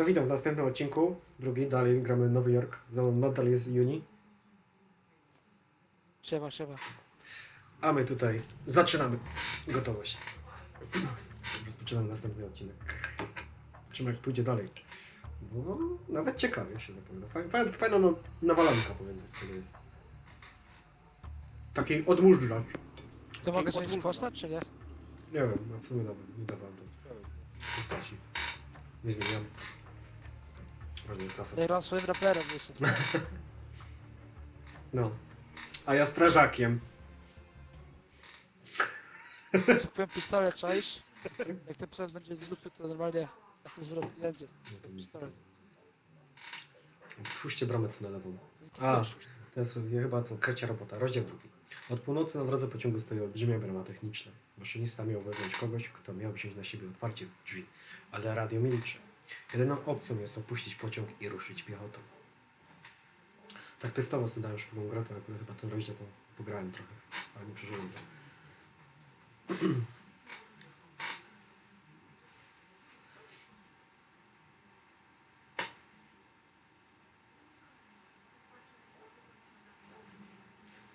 To witam w następnym odcinku. Drugi, dalej gramy Nowy Jork. Za mną nadal jest Juni. Siema, siema. A my tutaj zaczynamy gotowość. Rozpoczynamy następny odcinek. Zobaczymy jak pójdzie dalej. Bo nawet ciekawie się zapowiada. Fajna, fajna, no, nawalanka powiem tak sobie jest. Takiej odmóżdżacz. To mogę zmienić postać, czy nie? Nie wiem, no w sumie nawet nie dawałem do postaci. Nie zmieniam. Ja gram swoim raperem, jestem. No. A ja strażakiem. Kupiłem pistolet, czaisz? Jak ten pistolet będzie z dupy, to normalnie ja chcę zwrot pieniędzy. No to mi- Pistolet. Bramę tunelową. A, to jest chyba to krecia robota. Rozdział drugi. Od północy na drodze pociągu stoi olbrzymia brama techniczna. Maszynista miał wewnątrz kogoś, kto miał wziąć na siebie otwarcie drzwi, ale radio milczy. Jedyną opcją jest opuścić pociąg i ruszyć piechotą. Tak testowo sobie dałem szybką grę, to akurat chyba ten rozdział to pograłem trochę, ale nie przeżyłem.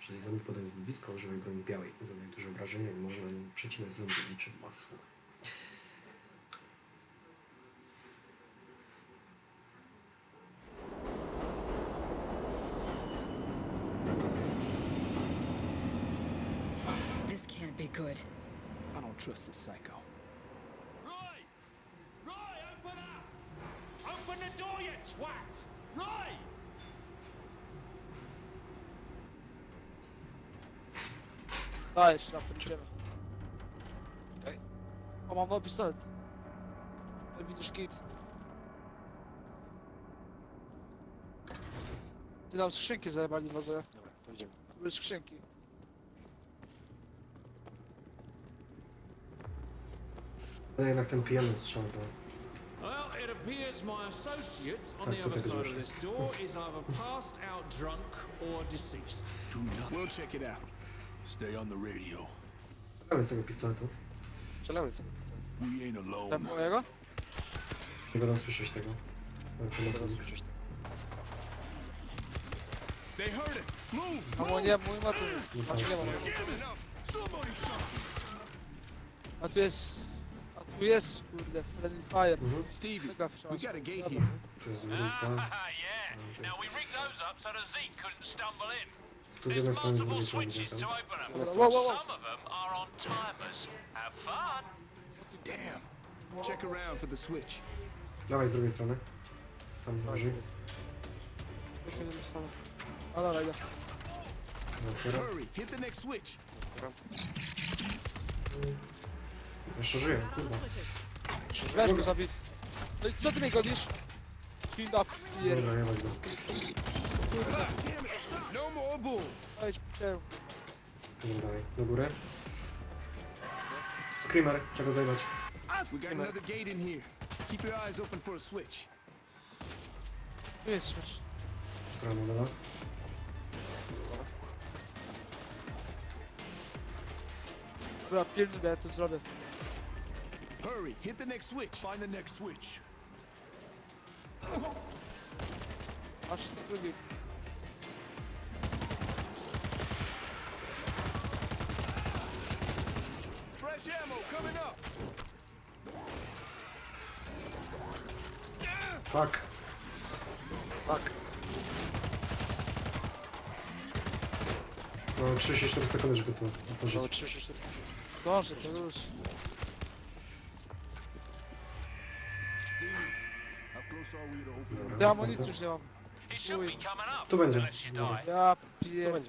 Jeżeli zamów podań jest blisko, używaj broni białej. Zadaje duże obrażenia i można nim przecinać zęby niczym masło. This can't be good. I don't trust this psycho. Roy! Roy, open up! Open the door, you twat! Roy! Na tym idziemy. O, mam nowy pistolet. No, Widzisz kit. Ty nam skrzynki zajebali w ogóle. Dobra, to idziemy. Tu były skrzynki. Ale jednak ten pijany strzał to... Well, it appears my associate on Tak, the to other tego side of this door is either passed out drunk or deceased. Do nothing. We'll check it out. Stay on the radio. Strzelamy z tego pistoletu. Strzelamy z tego We ain't Tam alone. mojego? Nie będą słyszeć tego. Ale to pewno słyszeć. They heard us. Move. A mój nie, mój ma tu. Znaczy nie ma. Damn it up. Somebody shot A tu jest... A tu jest, kurde, friendly fire. Stevie, Mega we got a gate here. To jest Ah, yeah. Now we rigged those up so that Zeke couldn't stumble in. Tu z There's strony, z multiple drugiej strony. switches to tam. open them. Dobra, wow, wow, wow. Some of them are on timers. Have fun. Damn. Check around for the switch. Dawaj z drugiej strony. Tam leży. Już mnie nie dostanę. A dobra, idę. Otwiera. Hurry. Hit the next switch. Jeszcze żyje, kurwa. Weź go zabij. No i co ty mnie gonisz? Clean up, pier... Dobra, jebać go. No more bull. Wejdź, cię. Idziemy dalej. Do góry. Screamer, czego zajebać? We got another gate in here. Keep your eyes open for a switch. Tu jest już. Która modela? Dobra, pilnuj mnie, ja to zrobię. Hurry. Hit the next switch. Find the next switch. Masz drugi. Fresh ammo coming up. Fuck. Fuck. No 34 sekundy, żeby to otworzyć. 34. Dążę, to już. Ja amunicji już nie mam. It should be coming up. Tu będzie. Unless you die. Ja pier...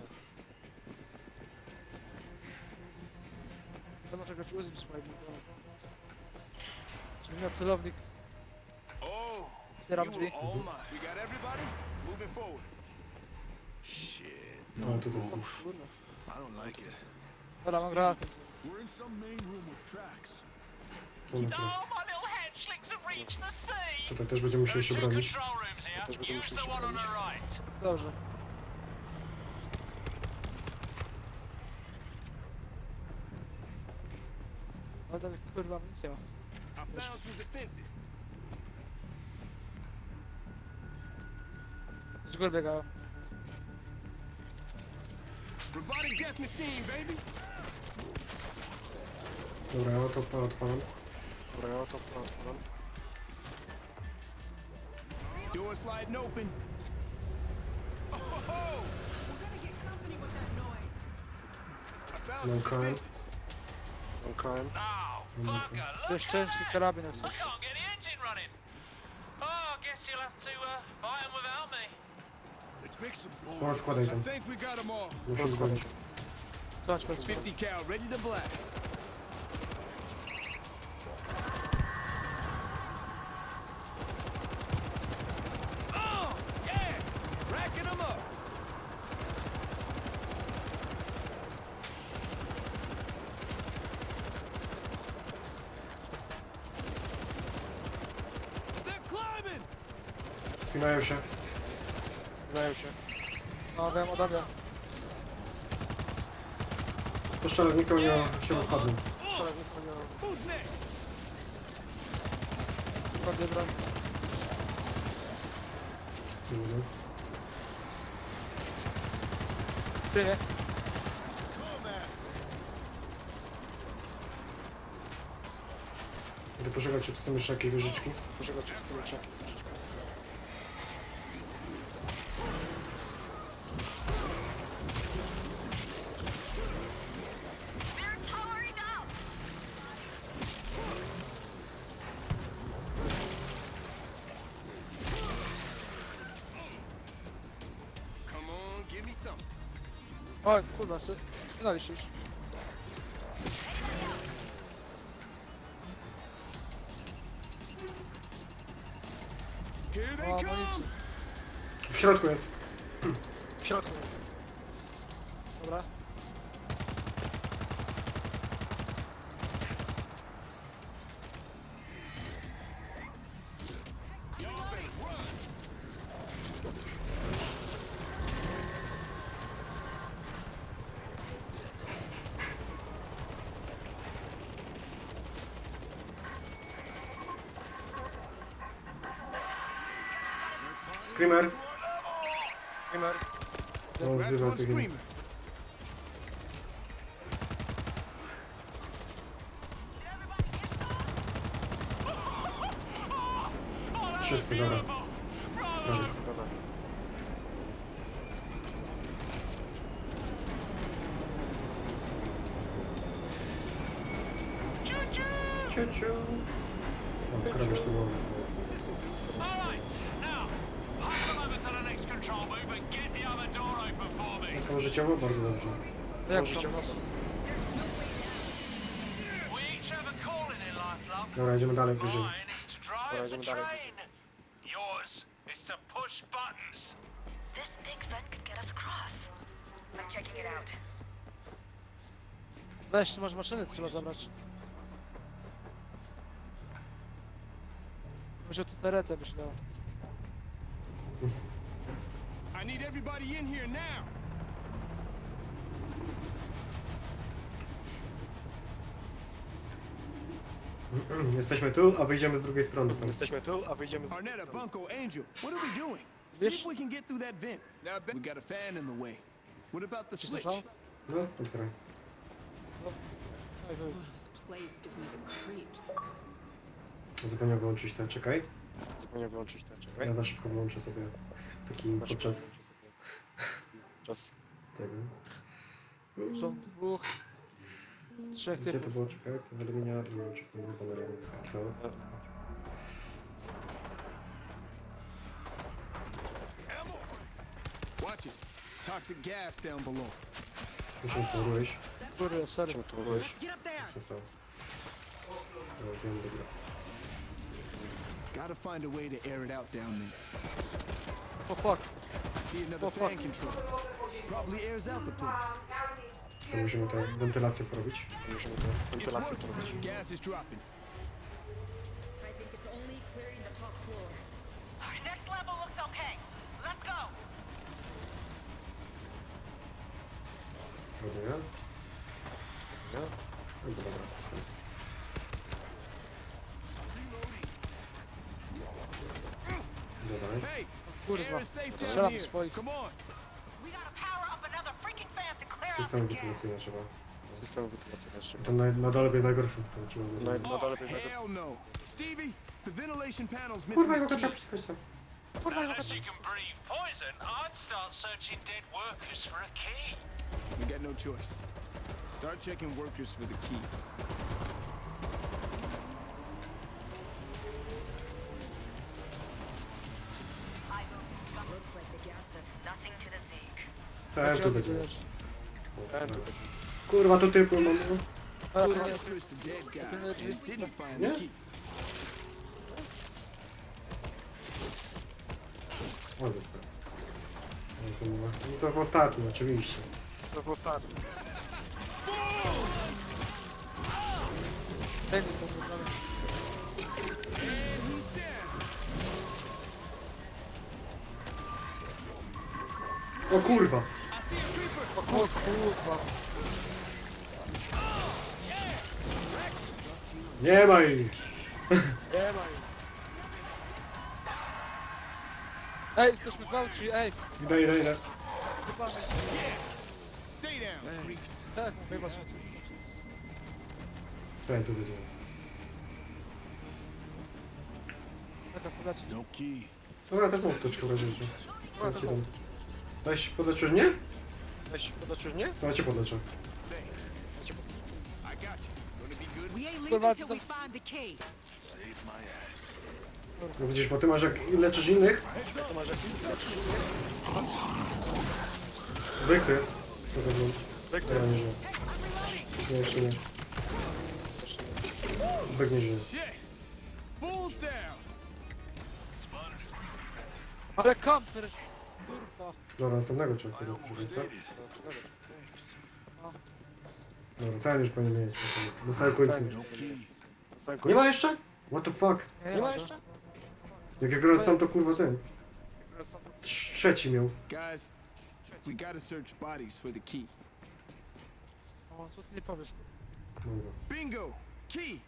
To może grać uzim swoim. Czy miał celownik? Oh, Otwieram drzwi. all mine. We got everybody moving forward. Shit. No tutaj są. Kurwa. I don't like it. Dobra, mam granatę. We're in some main room with tracks. Oh, my little hatchlings have reached the. Tutaj też będziemy musieli się bronić. the one on the right. Dobrze. Ale tam kurwa nic nie ma. Z góry biegają. Robotic death machine, baby. Dobra, ja to odpa- odpalam. Dobra, ja to odpalam. Door sliding open. Oh, ho, ho. I found some Okay. defenses. Łąkałem. Oh, fucker, To look jest części karabin jak I coś. can't get the engine running. Oh, I guess you'll have to uh, fight 'em without me. Let's make some No, noise. składaj I tam. think we got them all. Muszę zgodzić. Zobacz, po 50 cal, ready to blast. Wiem, odawiam. Poszczelę, nikogo nie się odpadł. Strzelaj, nie wchodziło. Dokładnie broń. Dobra. Kryje. Idę poszukać, czy tu są jeszcze jakieś wieżyczki. Poczekaj, czy to kurwa, sy. Znaliście już. Here they O, come! amunicji. W środku jest. W środku jest. Dobra. Screamer. Gamer. No, Grab wzywał one tego. screamer. Wszyscy, dobra. Wszyscy, dobra. Ciu, ciu. O, krawisz to było. Alright, now, I'll come over to the next control booth and get the other door open for me. Tam życiowo? Bardzo dobrze. Jak Życie tam? wodą. We have a calling in life, love. Dobra, idziemy dalej wyżej. The Pojedziemy dalej. train. Yours is to push buttons. This big vent could get us across. I'm checking it out. Weź, masz maszyny, trzeba zabrać. Może tu teretę dał. I need everybody in here now. Jesteśmy tu, a wyjdziemy z drugiej strony. Tam. Jesteśmy tu, a wyjdziemy z... Arnetta, Bunko, Angel, what are we doing? See if we can get through that vent. Now, we got a fan in the way. What about the switch? No, the creeps. Zapomniałem wyłączyć te, czekaj. Zapomniałem wyłączyć Ja czekaj. na szybko wyłączę sobie taki podczas wyłączę sobie. Czas. tego. Są dwóch. Trzech Gdzie to typów. było? Czekaj, powiadomienia, wyłączę banerów skakiwały. Watch it. Toxic gas down below. Muszę to uryć. Kurde, sorry. Czemu tu byłeś? Let's get up there. Co stało? No, wiem, dobra. Gotta find a way to air it out down there. O fuck. I see another Oh, fuck. fan control. Probably airs out the place. To musimy tę wentylację porobić. Musimy tę It's wentylację working. porobić. Gas is dropping. I think it's only clearing the top floor. Next level looks okay. Let's go. Ładuję. Nie? No to dobra, stąd. Dodaj. Hey, Kurwa. Air is safe down Strzelam here. swoich. Come on. We gotta power up another freaking fan to clear out System the gas. wentylacyjny trzeba. System wentylacyjny jeszcze. To na, na dole będzie najgorszy, to trzeba Na, będzie. na dole będzie Hell no. Stevie, the ventilation panel's missing Kurwa, go key. trafić, chodź tam. Unless you can breathe poison, I'd start searching dead workers for a key. We got no choice. Start checking workers for the key. Looks like the gas doesn't. Nothing to the Zeke. Tak, tu będzie. E, tu. Kurwa, tu typu mam. no. Find Nie? O, dostał. No to, no to w ostatnim, oczywiście. To w ostatnim. Będzie to wygląda. O kurwa! O kurwa. Nie ma ich! Nie ma ich. Ej, ktoś mnie gwałci, ej. Idę, idę, idę. Chyba mnie. Stay down, freaks. Tak, chyba się. Tutaj tu będzie. Taka. No. Dobra, też mam wtyczkę w razie rzeczy. Dam ci dam. Weź, podleczysz mnie? Nie? To ja cię podleczę. Thanks. I got you. Gonna be good? We ain't leaving Kurwa, till to- we find the key. Save my ass. No widzisz, bo ty masz jak leczysz innych. To masz jakiś? Byk to jest. Na zewnątrz. Tak, Ja nie żyję. Nie, jeszcze nie. Byk nie żyje. Shit. Bulls down. Ale kamper. Dobra, następnego trzeba chyba przyjść, tak? Dobra, ten już powinien mieć. Na samym końcu. No key. Nie ma jeszcze? What the fuck? Nie, ma jeszcze? Jak ja teraz tam to kurwa ten. Trz- Trzeci miał. Guys, we gotta search bodies for the key. O, co ty nie powiesz? Dobra. Bingo! Key!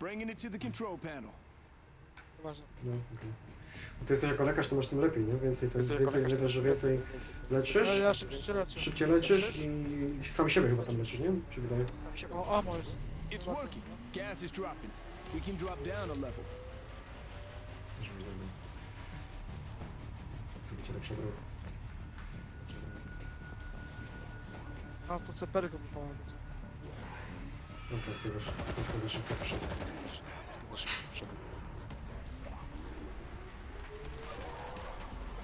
Bringing it to the control panel. Uważam. No, okej. Bo Ty jesteś jako lekarz, to masz tym lepiej, nie? Więcej, to, Jesteś więcej wiesz, że więcej leczysz, Ale ja szybciej leczę. szybciej leczysz i sam siebie chyba tam leczysz, nie? Mi się wydaje. O, amo jest. It's working. Gas is dropping. We can drop down a level. Żeby nie było. Co by cię lepsze było? A, to ceperkę by pomogło. No ty wiesz, troszkę za szybko to szedł.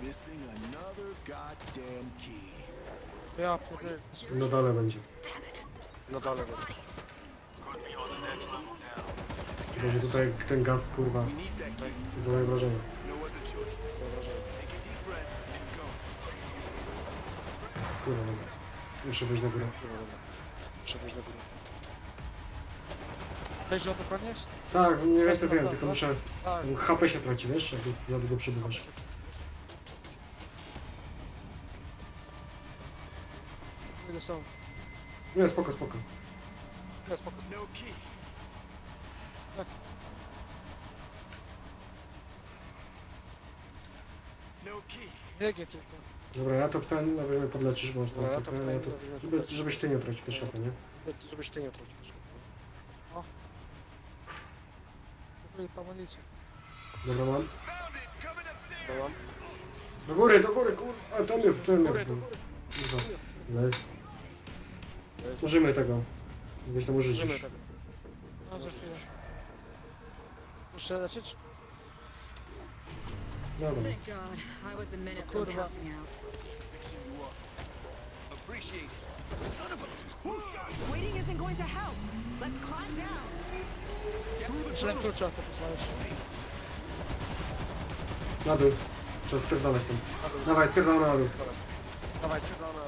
Missing another goddamn key. Ja pierdolę. No dole będzie. Na dole będzie. Może tutaj ten gaz, kurwa, We need that key. zadaje wrażenie. No other choice. Take a deep breath and go. Kurwa, dobra. Muszę wejść na górę. Muszę wejść na górę. Weź o to koniec? Tak, nie wiem, wiem, tylko muszę... Tak. HP się traci, wiesz, jak za długo przebywasz. Są? Nie, spoko, spoko. Ja spoko. No key. No gie tylko. Dobra, ja to ten, no weźmy podleczysz, bo Dobra, ja tak, to ja to, wtedy- żeby, żebyś ty nie tracił HP, nie? Żebyś ty nie tracił. Kupuję amunicję. Dobra, mam. Do góry, do góry, kurwa, a tam jest, tam Góry, jest. do Użymy tego. Gdzieś tam użyć Użymy już. tego. No za chwilę. Muszę leczyć? No dobra. Thank God. I was a minute from Kurwa. passing out. Fixing you up. Appreciate it. Son of a. Who shot? Waiting isn't going to help. Let's climb down. Klucza. Na dół. Trzeba spierdalać tam. Dawaj, spierdalamy na dół. Dawaj, spierdolę.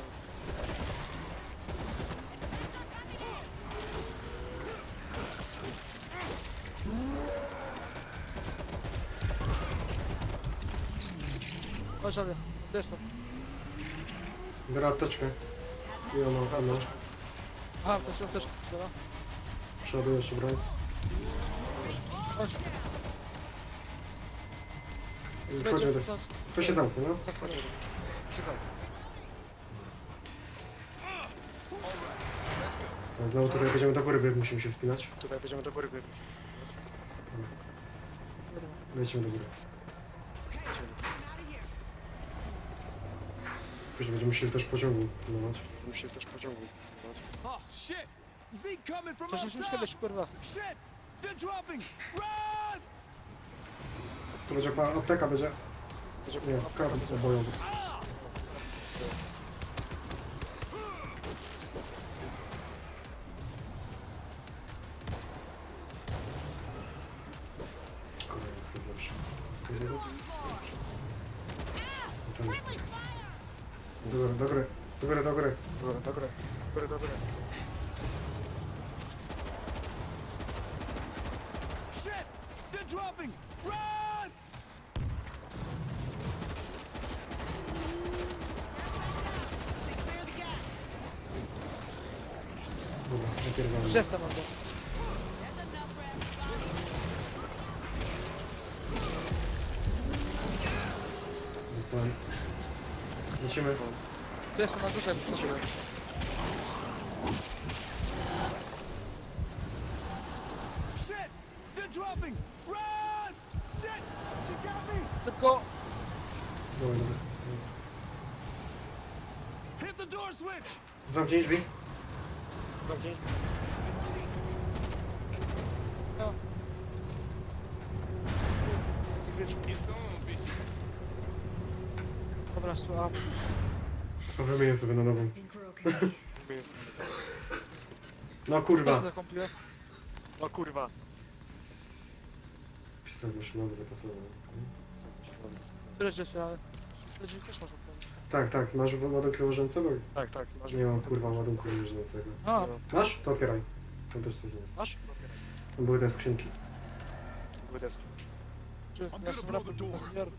Chodź, ale. Jestem. Biorę apteczkę. I ono, ono. Aha, to są też. Dobra. Przeładuję jeszcze broń. Chodź. Wchodźmy Będzie do... To się zamknie, no. Zakładam. Siedzą. To znowu tutaj będziemy do góry, bieg, musimy się wspinać. Tutaj będziemy do góry biegać. Lecimy do góry. I'm out of here. Później będziemy musieli też pociągu pilnować. Musi też pociągu. Oh, shit! Zeke coming from Przecież up już top! kiedyś, kurwa. Shit! They're dropping! Run! To będzie apteka, będzie... Będzie Nie, karta bojowy. Do góry, do góry, do góry, do góry. Dobra, dobra. Dobra, dobra. Shit! They're dropping! Run! Stay clear Lecimy. Tu jestem na górze, przeżyłem. Szybko! Dobra, dobra. Hit the door switch! Zamknij drzwi. Zamknij. No. It's on, słucham. To wymienię sobie na nową. My jest- No kurwa. się zakompliuje? O kurwa. Pistolet maszynowy zapasowy. Które dzieci, ale... Dzieci też można powiedzieć. Tak, tak. Masz ładunki łożącego? Tak, tak. Masz. Nie mam kurwa ładunku łożącego. A, Masz? To otwieraj. Tam też coś jest. Masz? Były te skrzynki. Były deski. czy ja sobie blow rapem.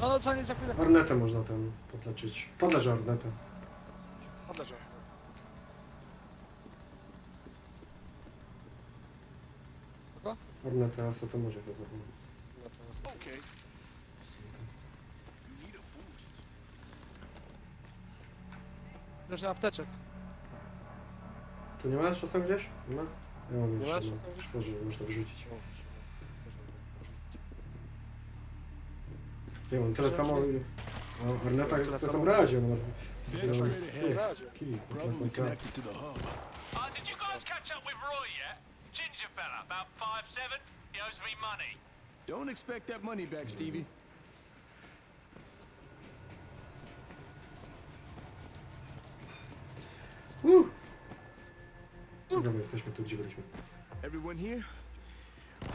No, no, co nie za chwilę. Ornetę można tam podleczyć. Podlecz ornetę. Odleżę. Spoko? Ornetę, a co to może chyba. Boost. Proszę apteczek. Tu nie ma czasem gdzieś? Nie ma? Ja mam jeszcze czasem gdzieś? Szkoda, że można wyrzucić. Ja mam tyle samo. No, orneta Tyle to samo. razie. No, kij. Uh, did you guys catch up with Roy yet? Ginger fella, about five seven. He owes me money. Don't expect that money back, Stevie. Uh. Znowu jesteśmy tu, gdzie byliśmy. Everyone here?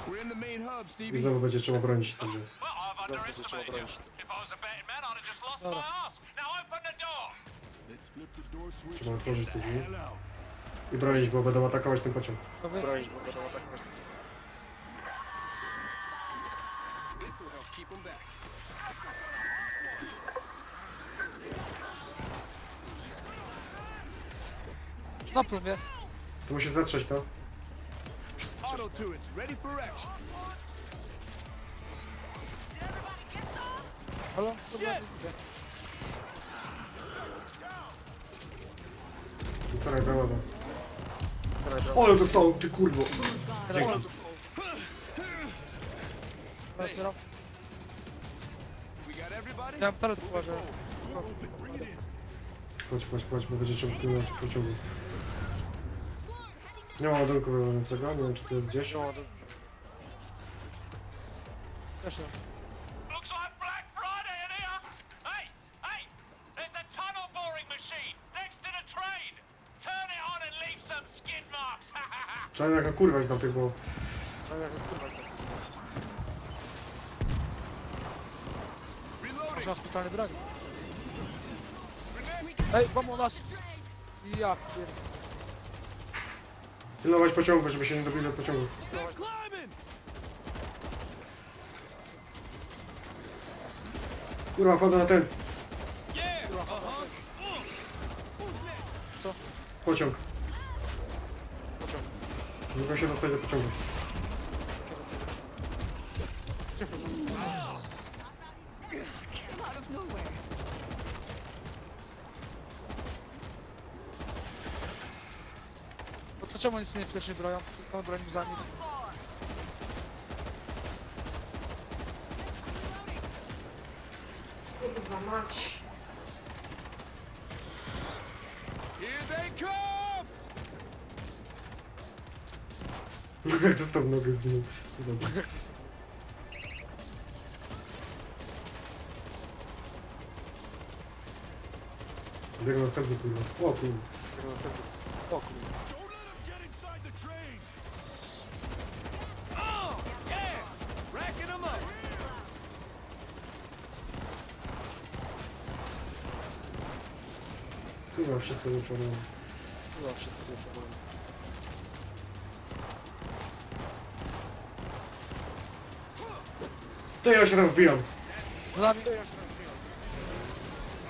We're in the main hub, I Stevie. znowu będzie trzeba bronić, także... It's underestimated you. bronić. Dobra. Trzeba otworzyć te drzwi. I bronić, bo będą atakować ten pociąg. Gotowy? Bronić, bo będą atakować. Mnie. To musi zatrzeć to. Auto turrets, ready for action. Halo? Kurwa, była to. Teraz bronić. Ale dostał, ty kurwo. Dzięki. Teraz zbieram. We got everybody? Ja mam talet in. Chodź, chodź, chodź, bo będzie trzeba pilnować pociągu. Nie ma ładunku wywołującego, nie wiem czy to jest gdzieś. Proszę. Trzeba jak kurwać na tych, bo... No, kurwa. Masz specjalny broń. Ej, bomba u nas! Ja pier... Pilnować pociągu, żeby się nie dobili do pociągu. Kurwa, wchodzę na ten Yeah. Uh-huh. pociąg. Mogę się dostać do pociągu. Bo to czemu nic nie pierwszy broją? Tylko bronił za nich. Here they come! Jak dostał w nogę zginął. Dobra. Biegł następny kurwa. O kurwa. O kurwa. Don't let them get inside the train! Oh, yeah! Racking them up! Kurwa, wszystko ruszone. Chyba wszystko już oglądam. To ja się tam wbijam. Za nami.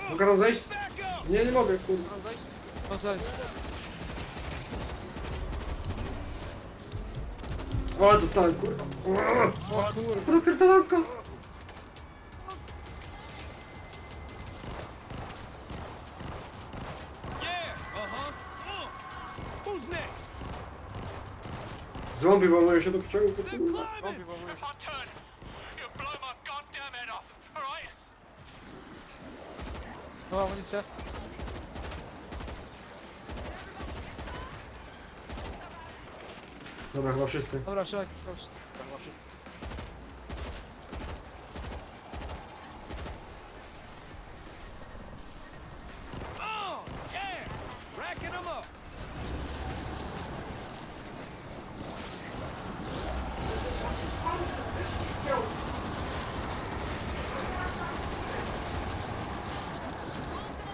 Mogę tam zejść? Nie, nie mogę, kurwa. No zejść. O, dostałem, kurwa. O kurwa. Who's next? Zombie włamują się do pociągu, kurwa. If I turn, Nowa amunicja. Dobra, chyba wszyscy. Dobra, trzymaj. proszę. Chyba wszystko. Oh, yeah! Racking them up!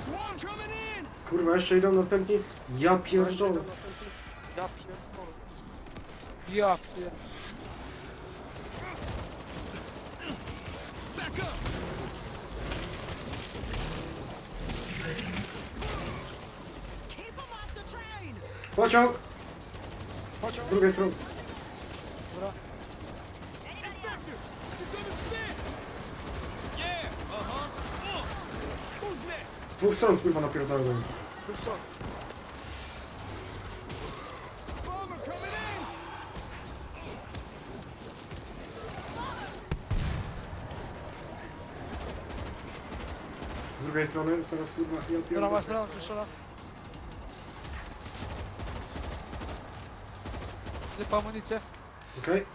Swarm coming in! Kurwa, jeszcze idą następni. Ja pierdolę. Ja pierdolę. Ja pier... Back up! Keep them off the train! Pociąg! Pociąg! Z drugiej strony. Dobra. Z dwóch stron, kurwa, napierdolę. Z drugiej strony, teraz kurwa, ja Dobra, pierdolę. masz rano przyszła. Typa amunicję. Okej.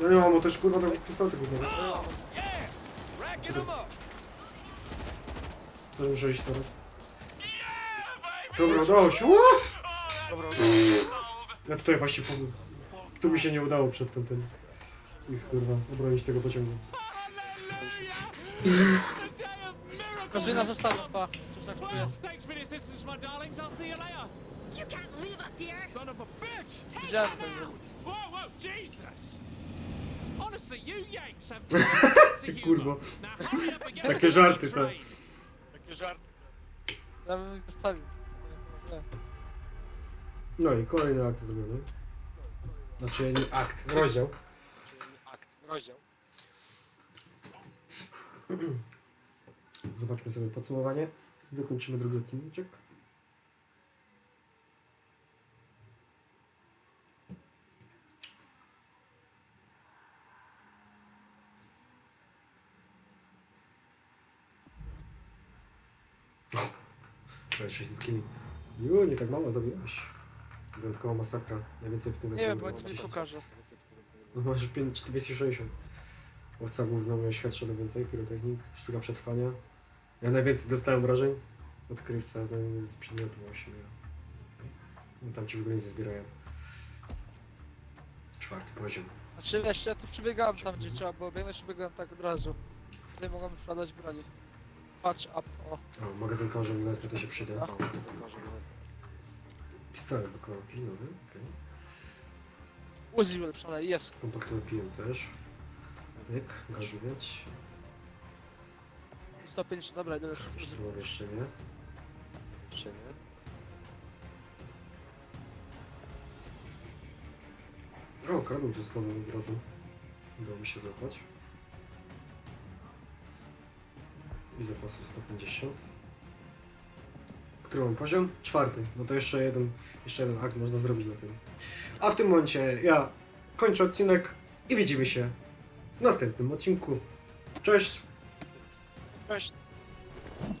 Ja nie mam, bo też kurwa tam pistoletu kurwa. Oh, up! Też muszę iść teraz. Dobra, udało się. Ło! Dobra, Ja tutaj właśnie powiem. Tu mi się nie udało przedtem ten... Ich kurwa, obronić tego pociągu. Każyna została, pa. Tak thanks for the assistance, my darlings. I'll see you later. You can't leave us here. Son of a bitch! Take Widziałem them to. out. Whoa, whoa, Jesus! Honestly, you Yanks have no sense Ty kurwo. humor. Now hurry up and get Takie the żarty, to. train. Takie żarty. Ja bym ich zostawił. Nie. No i kolejny akt zrobiony. Znaczy nie akt, rozdział. Akt. Rozdział. Zobaczmy sobie podsumowanie. Wykończymy drugi odcinek. Prawie 600 kili. Jo, nie tak mało zabiłeś. Wyjątkowa masakra. Najwięcej w tym Nie wiem, bo nic mi 10. pokaże. No masz 5, 260. Łowca głów znowu miałeś headshot więcej, pirotechnik, sztuka przetrwania. Ja najwięcej dostałem wrażeń. Odkrywca znajomy z przedmiotu właśnie. No, tam ci w ogóle nie zbierają. Czwarty poziom. Znaczy wiesz, ja tu przybiegałem tam gdzie trzeba było biegać, przybiegałem tak od razu. Tutaj mogłem sprzedać broni. Patch up, o. O, magazyn korzeń to się przyda. O, zakorzę. Pistolet do jakiś nowy, okej. Uzi ulepszone, jest. Kompaktowy pijem też. Pyk, gazowiec. 150, dobra, idę lepszy. Szturmowy jeszcze nie. Jeszcze nie. O, kradł to z razu. Udało mi się złapać. I zapasy 150. Który mam poziom? Czwarty. No to jeszcze jeden, jeszcze jeden akt można zrobić na tym. A w tym momencie ja kończę odcinek i widzimy się w następnym odcinku. Cześć! Cześć.